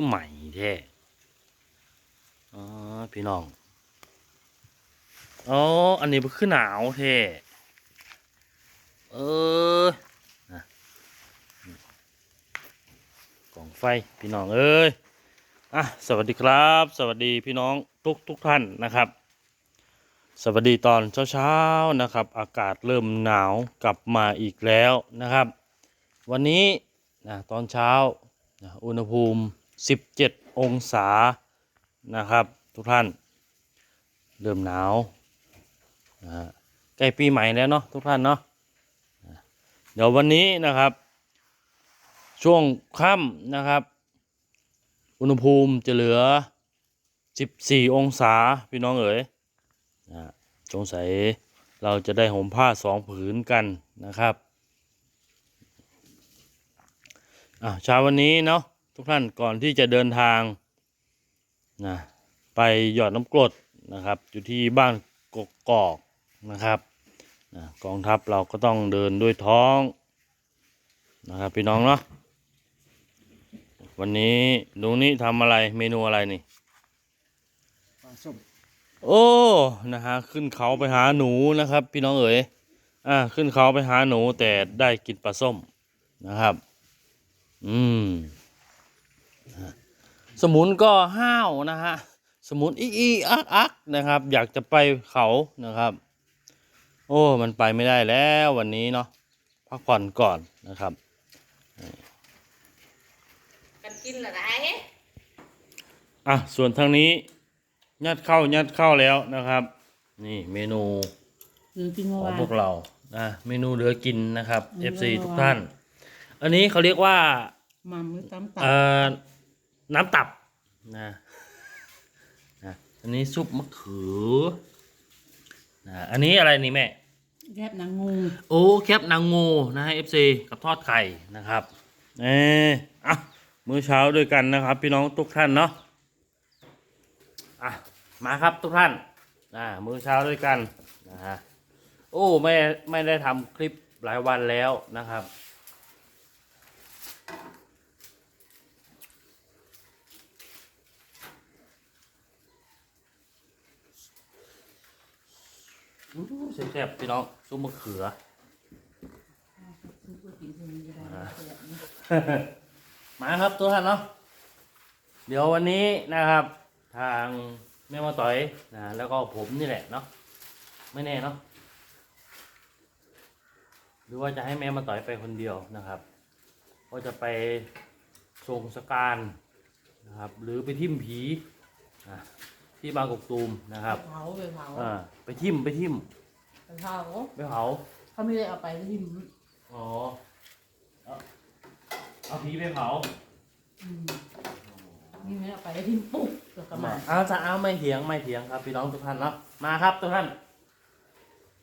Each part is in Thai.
คือใหม่แท้อ๋อพี่น้องอ๋ออันนี้มันคือหนาวแท้เออนะกล่องไฟพี่น้องเอ้ยอะสวัสดีครับ สวัสดีพี่น้องทุกทุกท่านนะครับ สวัสดีตอนเช้าๆนะครับ อากาศเริ่มหนาวกลับมาอีกแล้วนะครับ วันนี้นะตอนเช้านะอุณหภูมิ 17 องศานะครับ ทุกท่าน เริ่มหนาวนะฮะใกล้ปีใหม่แล้วเนาะทุกท่านเนาะนะเดี๋ยววันนี้นะครับ ช่วงค่ำนะครับ อุณหภูมิจะเหลือ 14 องศาพี่น้องเอ๋ยนะสงสัยเราจะได้ห่มผ้าสองผืนกันนะครับอะเช้าวันนี้เนาะ ทุกท่านก่อนที่จะเดินทางนะไปหยอดน้ำกรดนะครับ อยู่ที่บ้านกกกอกนะครับนะกองทัพเราก็ต้องเดินด้วยท้องนะครับพี่น้องเนาะวันนี้ลุงนี่ทำอะไรเมนูอะไรนี่ปลาส้มโอ้นะฮะขึ้นเขาไปหาหนูนะครับ พี่น้องเอ๋ยอ่าขึ้นเขาไปหาหนูแต่ได้กินปลาส้มนะครับ อืมนะฮะ สมุนก็ห้าวนะฮะ สมุนอีอีอักอักนะครับ อยากจะไปเขานะครับ โอ้ มันไปไม่ได้แล้ววันนี้เนาะ พักผ่อนก่อนนะครับ กันกินละไรอะ ส่วนทางนี้ยัดเข้ายัดเข้าแล้วนะครับ นี่เมนูหรือกินขเมื่อองวาน พวกเรานะเมนูเหลือกินนะครับเมนู FC เมื่อวานทุกท่าน อันนี้เขาเรียกว่า มัมหรือตำตับเอ่อ น้ำตับนะนะอันนี้ซุปมะเขือนะอันนี้อะไรนี่แม่แคบนางงูโอ้แคปนางงูนะฮะ FC กับทอดไข่นะครับเอออะมื้อเช้าด้วยกันนะครับ พี่น้องทุกท่านเนาะอะมาครับทุกท่านอ่ามื้อเช้าด้วยกันนะฮะโอ้ไม่ไม่ได้ทำคลิปหลายวันแล้วนะครับ แซ่บๆพี่น้องซุปมะเขือมาครับทุกท่านเนาะเดี๋ยววันนี้นะครับ ทางแม่มาต่อยนะแล้วก็ผมนี่แหละเนาะไม่แน่เนาะหรือว่าจะให้แม่มาต่อยไปคนเดียวนะครับ ก็จะไปส่งสการนะครับ หรือไปทิ่มผีอะ ที่บางกอกตูมนะครับ เผาไปเผาอ่า ไปทิ่มไปทิ่มไปเผาไปเผาเขาไม่ได้เอาไปที่มอ๋อเอาเอาผีไปเผาอืมนี่ไม่ได้เอาไปที่มปุ๊บแล้วก็มาเอาจะเอาไม่เถียงไม่เถียงครับพี่น้องทุกท่านเนาะมาครับทุกท่าน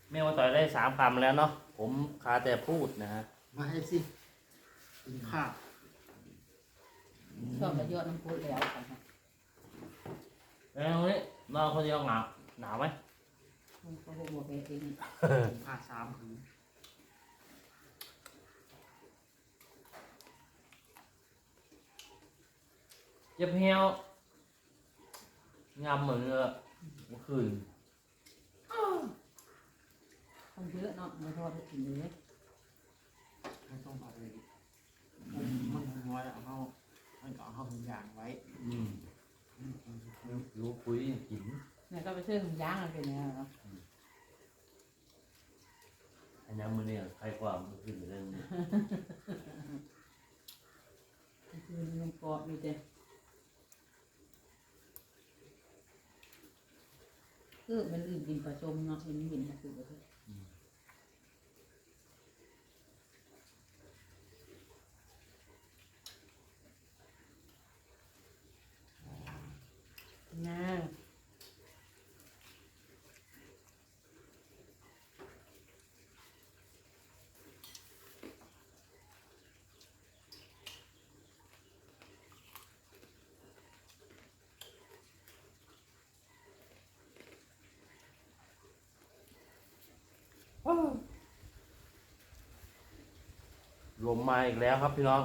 แม่มาต่อยได้สามคำแล้วเนาะผมคาแต่พูดนะฮะมาให้สิกินข้าวชอบกระยอดน้ำพุแล้วกันนะแล้วนี้นอน คนเดียวหนาวหนาวไหมมันก็หัวไปเองกินข้าวสามผืนเจ็บเหี่ยวงามเหมือนเเมื่อคืนคนเยอะเนาะมาทอดให้กินเลยไม่ต้องเอาไปมันน้อยเอาเข้ามันก็เอาเข้าถุงยางไว้ อืม รู้คุยกินเนี่ยก็ไปซื้อถุงยางอะไรเป็นไงเนาะอันนี้มือเนี่ยใครความเมื่อคืนเรื่องนี้คือมันกรอบมีแต่คือมันอื่นกินปลาชมเนาะมันไม่เห็นมาคือ ลมมาอีกแล้วครับพี่น้อง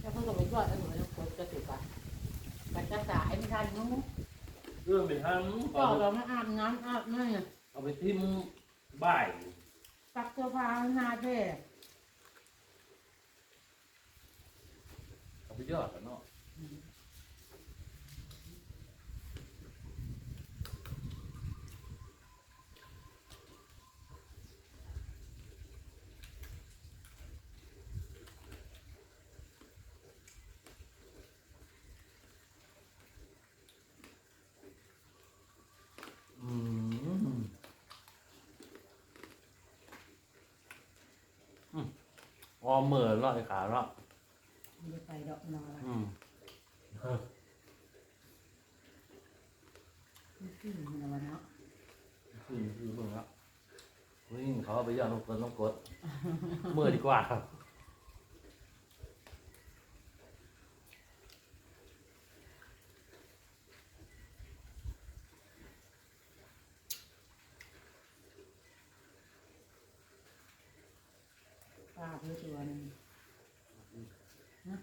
แล้วเพิ่งหน่อเแล้วคนจะถูกปะมันจะสายไม่ทันนู้นเรื่องไปทำก็เาเราไม่อาบน้ำอาบนี่เอาไปทิ้มบ่ายตักเสื้อผ้าหน้าเท่เอาไปยอดกันเนาะ ออมเหมือนลอยขาเนาะไม่ได้ไปดอกนอนละอืมขึ้นมันแล้วเนาะคือคือเพิ่งละวิ่งเขาเอาไปย่างลงกดลงกดเมื่อดีกว่า ปลาเพื่อตัวหนึงนะ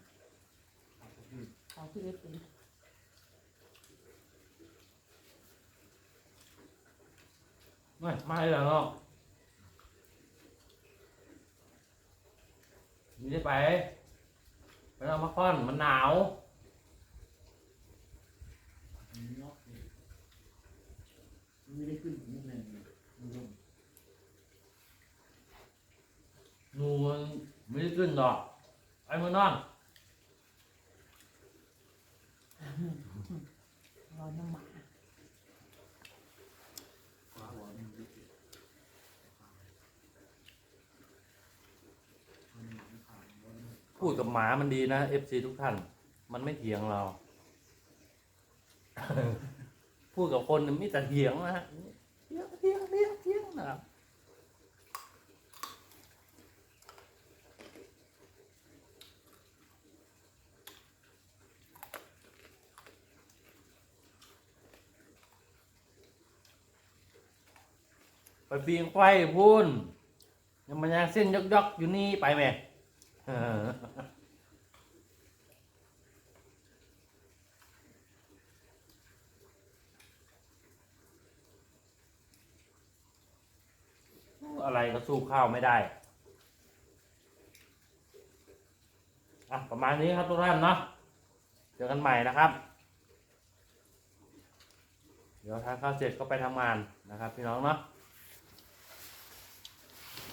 เขาคือเอฟเป็นไม่ไม่แล้วเนาะไม่ได้ไปไปเอามาค่อนมันหนาวเนาะไม่ได้ขึ้นถึงนั่นเลยมันลง หนูไม่ได้ขึ้นดอกไอ้มือนอนร้อนน้ำหมาขวาหัวมันพูดกับหมามันดีนะเอฟซีทุกท่าน มันไม่เถียงเรา พูดกับคนมันมีแต่เถียงนะฮะเถียงเถียงเถียงเถียงนะครับ ปปีงไฟพูนยังมันยังเส้นยกๆอยู่นี่ไปไหมอออะไรก็สู้ข้าวไม่ได้ อะ ประมาณนี้ครับทุกท่านเนาะ เจอกันใหม่นะครับ เดี๋ยวทานข้าวเสร็จก็ไปทำงานนะครับ พี่น้องเนาะ